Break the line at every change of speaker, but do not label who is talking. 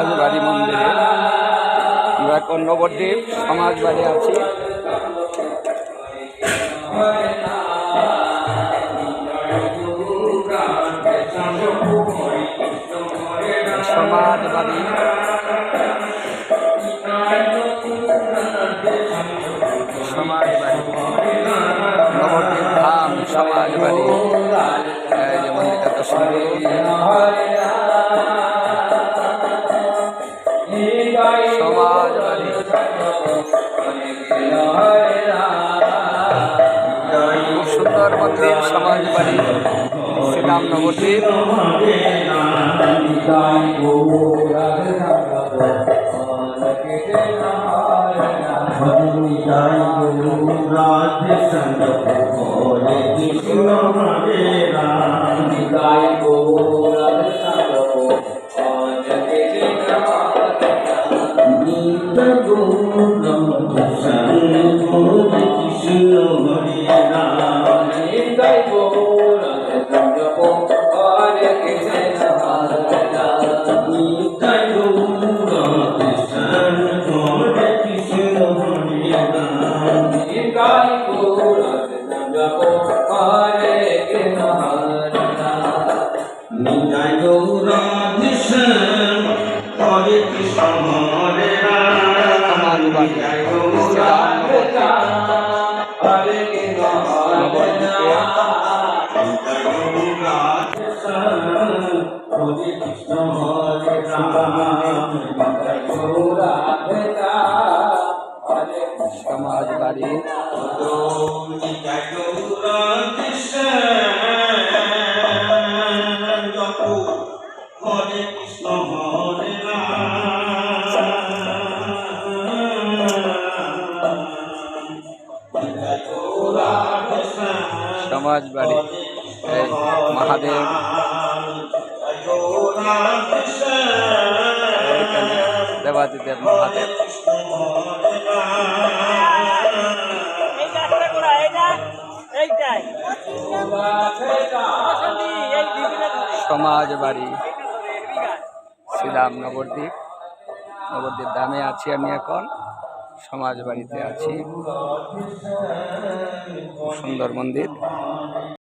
সমাজবাড়ি মন্দিরে। আমরা এখন নবদ্বীপ সমাজবাড়ি আছি। সমাজবাড়ি। সমাজবাড়ি। নবদ্বীপ ধাম সমাজবাড়ি। এই যে মন্দিরটা সুন্দর মন্দির সমাজবাড়ি শ্রীরাম নবদ্বীপ
কৃষ্ণ নিতাই গৌরাধে হরে কৃষ্ণ হরে শ্যাম হরে কৃষ্ণ হরে রাম রাম
সমাজবাড়ি এই মহাদেব। দেবাদিদেব মহাদেব।
দিদিটা
সমাজবাড়ি শ্রীরাম নবদ্বীপ নবদ্বীপ দামে আছি আমি এখন। সমাজবাড়িতে আছি। সুন্দর মন্দির।